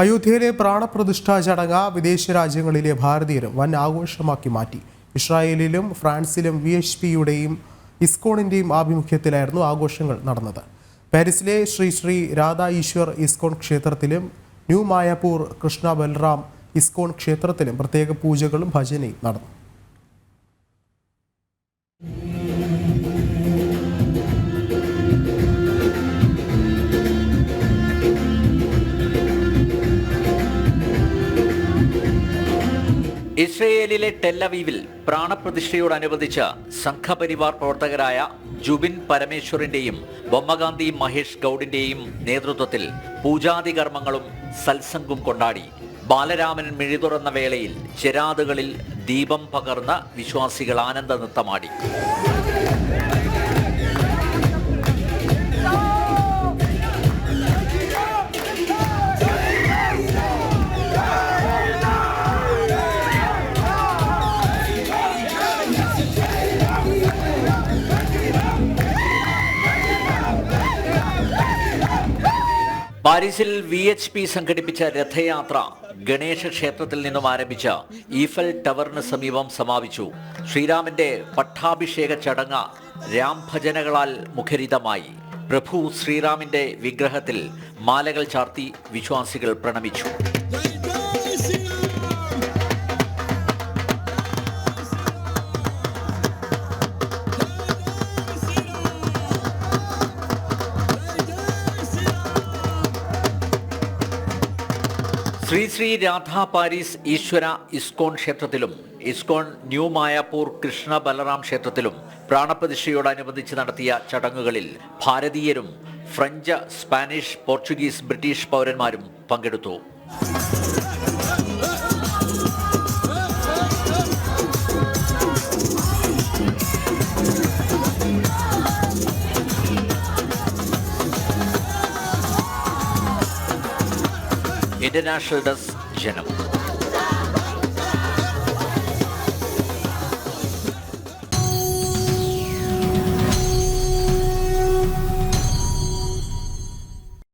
അയോധ്യയിലെ പ്രാണപ്രതിഷ്ഠാ ചടങ്ങ് വിദേശ രാജ്യങ്ങളിലെ ഭാരതീയരും വൻ ആഘോഷമാക്കി മാറ്റി. ഇസ്രായേലിലും ഫ്രാൻസിലും വി എച്ച് പിയുടെയും ഇസ്കോണിന്റെയും ആഭിമുഖ്യത്തിലായിരുന്നു ആഘോഷങ്ങൾ നടന്നത്. പാരീസിലെ ശ്രീ ശ്രീ രാധാ ഈശ്വർ ഇസ്കോൺ ക്ഷേത്രത്തിലും ന്യൂ മായാപൂർ കൃഷ്ണ ബൽറാം ഇസ്കോൺ ക്ഷേത്രത്തിലും പ്രത്യേക പൂജകളും ഭജനയും നടന്നു. ഇസ്രയേലിലെ ടെല്ലവീവിൽ പ്രാണപ്രതിഷ്ഠയോടനുബന്ധിച്ച് സംഘപരിവാർ പ്രവർത്തകരായ ജുബിൻ പരമേശ്വറിന്റെയും ബൊമ്മകാന്തി മഹേഷ് ഗൌഡിന്റെയും നേതൃത്വത്തിൽ പൂജാതി കർമ്മങ്ങളും സത്സംഗും കൊണ്ടാടി ബാലരാമൻ മിഴിതുറന്ന വേളയിൽ ചിരാതുകളിൽ ദീപം പകർന്ന വിശ്വാസികൾ ആനന്ദ നൃത്തമാടി പാരീസിൽ വി എച്ച് പി സംഘടിപ്പിച്ച രഥയാത്ര ഗണേശ ക്ഷേത്രത്തിൽ നിന്നും ആരംഭിച്ച ഈഫൽ ടവറിന് സമീപം സമാപിച്ചു. ശ്രീരാമന്റെ പട്ടാഭിഷേക ചടങ്ങ് രാംഭജനകളാൽ മുഖരിതമായി. പ്രഭു ശ്രീരാമിന്റെ വിഗ്രഹത്തിൽ മാലകൾ ചാർത്തി വിശ്വാസികൾ പ്രണമിച്ചു. ശ്രീ ശ്രീ രാധാ പാരീസ് ഈശ്വര ഇസ്കോൺ ക്ഷേത്രത്തിലും ഇസ്കോൺ ന്യൂ മായാപൂർ കൃഷ്ണ ബലറാം ക്ഷേത്രത്തിലും പ്രാണപ്രതിഷ്ഠയോടനുബന്ധിച്ച് നടത്തിയ ചടങ്ങുകളിൽ ഭാരതീയരും ഫ്രഞ്ച് സ്പാനിഷ് പോർച്ചുഗീസ് ബ്രിട്ടീഷ് പൗരന്മാരും പങ്കെടുത്തു. International does Janabu.